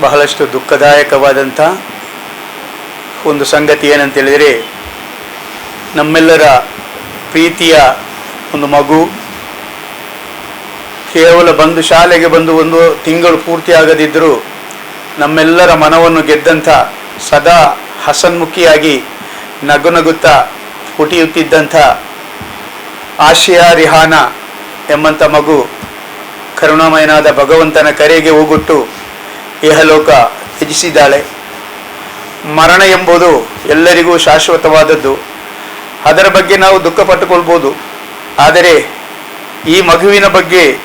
ಬಹಳಷ್ಟು ದುಃಖದಾಯಕವಾದಂಥ ಒಂದು ಸಂಗತಿ ಏನಂತೇಳಿದರೆ ನಮ್ಮೆಲ್ಲರ ಪ್ರೀತಿಯ ಒಂದು ಮಗು, ಕೇವಲ ಬಂದು ಶಾಲೆಗೆ ಬಂದು ಒಂದು ತಿಂಗಳು ಪೂರ್ತಿ ಆಗದಿದ್ದರೂ ನಮ್ಮೆಲ್ಲರ ಮನವನ್ನು ಗೆದ್ದಂಥ ಸದಾ ಹಸನ್ಮುಖಿಯಾಗಿ ನಗು ನಗುತ್ತಾ ಪುಟಿಯುತ್ತಿದ್ದಂಥ ಆಶಯ ರಿಹಾನ ಎಂಬಂಥ ಮಗು ಕರುಣಾಮಯನಾದ ಭಗವಂತನ ಕರೆಗೆ ಹೋಗುಟ್ಟು ಇಹಲೋಕ ತ್ಯಜಿಸಿದ್ದಾಳೆ. ಮರಣ ಎಂಬುದು ಎಲ್ಲರಿಗೂ ಶಾಶ್ವತವಾದದ್ದು. ಅದರ ಬಗ್ಗೆ ನಾವು ದುಃಖ ಪಟ್ಟುಕೊಳ್ಬೋದು. ಆದರೆ ಈ ಮಗುವಿನ ಬಗ್ಗೆ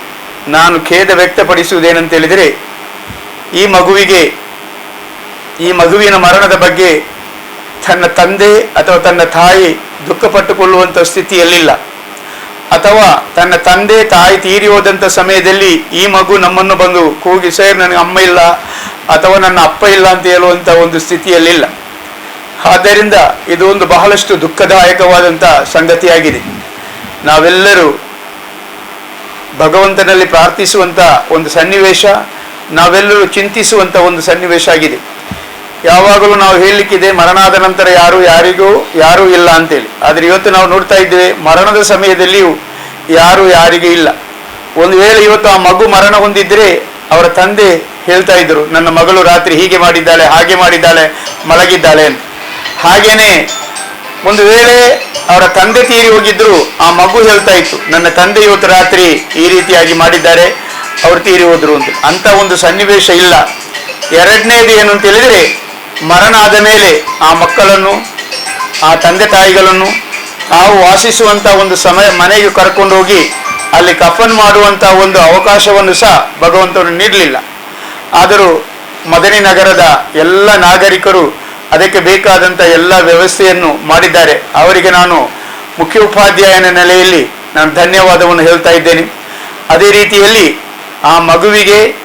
ನಾನು ಖೇದ ವ್ಯಕ್ತಪಡಿಸುವುದೇನಂತೇಳಿದರೆ ಈ ಮಗುವಿಗೆ, ಈ ಮಗುವಿನ ಮರಣದ ಬಗ್ಗೆ ತನ್ನ ತಂದೆ ಅಥವಾ ತನ್ನ ತಾಯಿ ದುಃಖ ಪಟ್ಟುಕೊಳ್ಳುವಂಥ ಸ್ಥಿತಿಯಲ್ಲಿಲ್ಲ. ಅಥವಾ ತನ್ನ ತಂದೆ ತಾಯಿ ತೀರಿ ಹೋದಂಥ ಸಮಯದಲ್ಲಿ ಈ ಮಗು ನಮ್ಮನ್ನು ಬಂದು ಕೂಗಿ, ಸರ್, ನನಗೆ ಅಮ್ಮ ಇಲ್ಲ ಅಥವಾ ನನ್ನ ಅಪ್ಪ ಇಲ್ಲ ಅಂತ ಹೇಳುವಂಥ ಒಂದು ಸ್ಥಿತಿಯಲ್ಲಿಲ್ಲ. ಆದ್ದರಿಂದ ಇದು ಒಂದು ಬಹಳಷ್ಟು ದುಃಖದಾಯಕವಾದಂಥ ಸಂಗತಿಯಾಗಿದೆ. ನಾವೆಲ್ಲರೂ ಭಗವಂತನಲ್ಲಿ ಪ್ರಾರ್ಥಿಸುವಂಥ ಒಂದು ಸನ್ನಿವೇಶ, ನಾವೆಲ್ಲರೂ ಚಿಂತಿಸುವಂಥ ಒಂದು ಸನ್ನಿವೇಶ ಆಗಿದೆ. ಯಾವಾಗಲೂ ನಾವು ಹೇಳಲಿಕ್ಕಿದೆ ಮರಣಾದ ನಂತರ ಯಾರು ಯಾರಿಗೂ ಯಾರೂ ಇಲ್ಲ ಅಂತೇಳಿ. ಆದರೆ ಇವತ್ತು ನಾವು ನೋಡ್ತಾ ಇದ್ದೇವೆ ಮರಣದ ಸಮಯದಲ್ಲಿಯೂ ಯಾರು ಯಾರಿಗೂ ಇಲ್ಲ. ಒಂದು ವೇಳೆ ಇವತ್ತು ಆ ಮಗು ಮರಣ ಹೊಂದಿದ್ರೆ ಅವರ ತಂದೆ ಹೇಳ್ತಾ ಇದ್ರು, ನನ್ನ ಮಗಳು ರಾತ್ರಿ ಹೀಗೆ ಮಾಡಿದ್ದಾಳೆ, ಹಾಗೆ ಮಾಡಿದ್ದಾಳೆ, ಮಲಗಿದ್ದಾಳೆ ಅಂತ. ಹಾಗೇನೆ ಒಂದು ವೇಳೆ ಅವರ ತಂದೆ ತೀರಿ ಹೋಗಿದ್ರು, ಆ ಮಗು ಹೇಳ್ತಾ ಇತ್ತು, ನನ್ನ ತಂದೆ ಇವತ್ತು ರಾತ್ರಿ ಈ ರೀತಿಯಾಗಿ ಮಾಡಿದ್ದಾರೆ, ಅವರು ತೀರಿ ಹೋದ್ರು ಅಂತ. ಅಂತ ಒಂದು ಸನ್ನಿವೇಶ ಇಲ್ಲ. ಎರಡನೇದು ಏನು ಅಂತ ಹೇಳಿದ್ರೆ ಮರಣ ಆದ ಮೇಲೆ ಆ ಮಕ್ಕಳನ್ನು, ಆ ತಂದೆ ತಾಯಿಗಳನ್ನು ತಾವು ವಾಸಿಸುವಂತ ಒಂದು ಸಮಯ ಮನೆಗೆ ಕರ್ಕೊಂಡು ಹೋಗಿ ಅಲ್ಲಿ ಕಫನ್ ಮಾಡುವಂತ ಒಂದು ಅವಕಾಶವನ್ನು ಸಹ ಭಗವಂತನು ನೀಡಲಿಲ್ಲ. ಆದರೂ ಮದನಿ ನಗರದ ಎಲ್ಲ ನಾಗರಿಕರು ಅದಕ್ಕೆ ಬೇಕಾದಂಥ ಎಲ್ಲ ವ್ಯವಸ್ಥೆಯನ್ನು ಮಾಡಿದ್ದಾರೆ. ಅವರಿಗೆ ನಾನು ಮುಖ್ಯ ಉಪಾಧ್ಯಾಯನ ನೆಲೆಯಲ್ಲಿ ನಾನು ಧನ್ಯವಾದವನ್ನು ಹೇಳ್ತಾ ಇದ್ದೇನೆ. ಅದೇ ರೀತಿಯಲ್ಲಿ ಆ ಮಗುವಿಗೆ,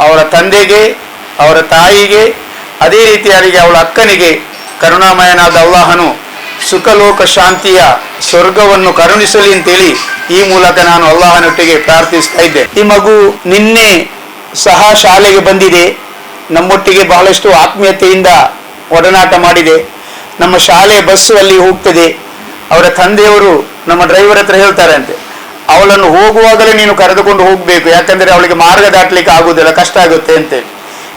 ಅವರ ತಂದೆಗೆ, ಅವರ ತಾಯಿಗೆ ಅದೇ ರೀತಿಯಾಗಿ ಅವಳ ಅಕ್ಕನಿಗೆ ಕರುಣಾಮಯನಾದ ಅಲ್ಲಾಹನು ಸುಖಲೋಕ ಶಾಂತಿಯ ಸ್ವರ್ಗವನ್ನು ಕರುಣಿಸಲಿ ಅಂತೇಳಿ ಈ ಮೂಲಕ ನಾನು ಅಲ್ಲಾಹನೊಟ್ಟಿಗೆ ಪ್ರಾರ್ಥಿಸ್ತಾ ಇದ್ದೆ. ಈ ಮಗು ನಿನ್ನೆ ಸಹ ಶಾಲೆಗೆ ಬಂದಿದೆ. ನಮ್ಮೊಟ್ಟಿಗೆ ಬಹಳಷ್ಟು ಆತ್ಮೀಯತೆಯಿಂದ ಒಡನಾಟ ಮಾಡಿದೆ. ನಮ್ಮ ಶಾಲೆ ಬಸ್ಸು ಅಲ್ಲಿ ಹೋಗ್ತದೆ. ಅವರ ತಂದೆಯವರು ನಮ್ಮ ಡ್ರೈವರ್ ಹತ್ರ ಹೇಳ್ತಾರೆ ಅಂತೆ, ಅವಳನ್ನು ಹೋಗುವಾಗಲೇ ನೀನು ಕರೆದುಕೊಂಡು ಹೋಗಬೇಕು. ಯಾಕಂದರೆ ಅವಳಿಗೆ ಮಾರ್ಗ ದಾಟಲಿಕ್ಕೆ ಆಗುವುದಿಲ್ಲ, ಕಷ್ಟ ಆಗುತ್ತೆ ಅಂತೇಳಿ.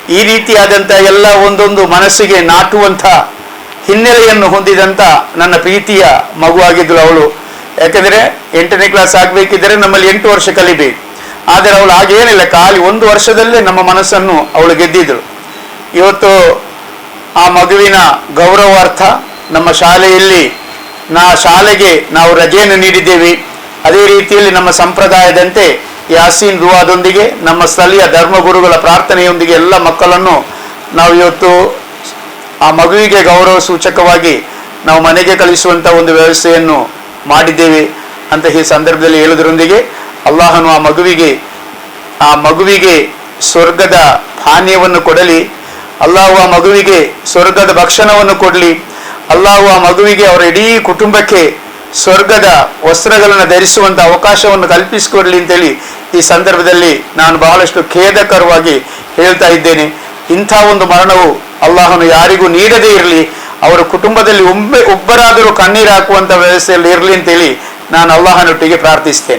ಈ ರೀತಿಯಾದಂಥ ಎಲ್ಲ ಒಂದೊಂದು ಮನಸ್ಸಿಗೆ ನಾಟುವಂಥ ಹಿನ್ನೆಲೆಯನ್ನು ಹೊಂದಿದಂಥ ನನ್ನ ಪ್ರೀತಿಯ ಮಗುವಾಗಿದ್ದಳು ಅವಳು. ಯಾಕೆಂದರೆ ಎಂಟನೇ ಕ್ಲಾಸ್ ಆಗಬೇಕಿದ್ದರೆ ನಮ್ಮಲ್ಲಿ ಎಂಟು ವರ್ಷ ಕಲಿಬೇಕು. ಆದರೆ ಅವಳು ಹಾಗೇನಿಲ್ಲ, ಖಾಲಿ ಒಂದು ವರ್ಷದಲ್ಲೇ ನಮ್ಮ ಮನಸ್ಸನ್ನು ಅವಳು ಗೆದ್ದಿದ್ದಳು. ಇವತ್ತು ಆ ಮಗುವಿನ ಗೌರವಾರ್ಥ ನಮ್ಮ ಶಾಲೆಯಲ್ಲಿ ನಾ ಶಾಲೆಗೆ ನಾವು ರಜೆಯನ್ನು ನೀಡಿದ್ದೇವೆ. ಅದೇ ರೀತಿಯಲ್ಲಿ ನಮ್ಮ ಸಂಪ್ರದಾಯದಂತೆ ಯಾಸೀನ್ ದುವಾದೊಂದಿಗೆ ನಮ್ಮ ಸ್ಥಳೀಯ ಧರ್ಮಗುರುಗಳ ಪ್ರಾರ್ಥನೆಯೊಂದಿಗೆ ಎಲ್ಲ ಮಕ್ಕಳನ್ನು ನಾವು ಇವತ್ತು ಆ ಮಗುವಿಗೆ ಗೌರವ ಸೂಚಕವಾಗಿ ನಾವು ಮನೆಗೆ ಕಳಿಸುವಂಥ ಒಂದು ವ್ಯವಸ್ಥೆಯನ್ನು ಮಾಡಿದ್ದೇವೆ ಅಂತ ಈ ಸಂದರ್ಭದಲ್ಲಿ ಹೇಳುವುದರೊಂದಿಗೆ ಅಲ್ಲಾಹನು ಆ ಮಗುವಿಗೆ ಆ ಮಗುವಿಗೆ ಸ್ವರ್ಗದ ಪಾನೀಯವನ್ನು ಕೊಡಲಿ, ಅಲ್ಲಾಹು ಆ ಮಗುವಿಗೆ ಸ್ವರ್ಗದ ಭಕ್ಷಣವನ್ನು ಕೊಡಲಿ, ಅಲ್ಲಾಹು ಆ ಮಗುವಿಗೆ ಅವರ ಇಡೀ ಕುಟುಂಬಕ್ಕೆ ಸ್ವರ್ಗದ ವಸ್ತ್ರಗಳನ್ನು ಧರಿಸುವಂಥ ಅವಕಾಶವನ್ನು ಕಲ್ಪಿಸಿಕೊಡಲಿ ಅಂತೇಳಿ ಈ ಸಂದರ್ಭದಲ್ಲಿ ನಾನು ಬಹಳಷ್ಟು ಖೇದಕರವಾಗಿ ಹೇಳ್ತಾ ಇದ್ದೇನೆ. ಇಂಥ ಒಂದು ಮರಣವು ಅಲ್ಲಾಹನು ಯಾರಿಗೂ ನೀಡದೇ ಇರಲಿ, ಅವರ ಕುಟುಂಬದಲ್ಲಿ ಒಮ್ಮೆ ಒಬ್ಬರಾದರೂ ಕಣ್ಣೀರು ಹಾಕುವಂಥ ವ್ಯವಸ್ಥೆಯಲ್ಲಿ ಇರಲಿ ಅಂತೇಳಿ ನಾನು ಅಲ್ಲಾಹನೊಟ್ಟಿಗೆ ಪ್ರಾರ್ಥಿಸ್ತೇನೆ.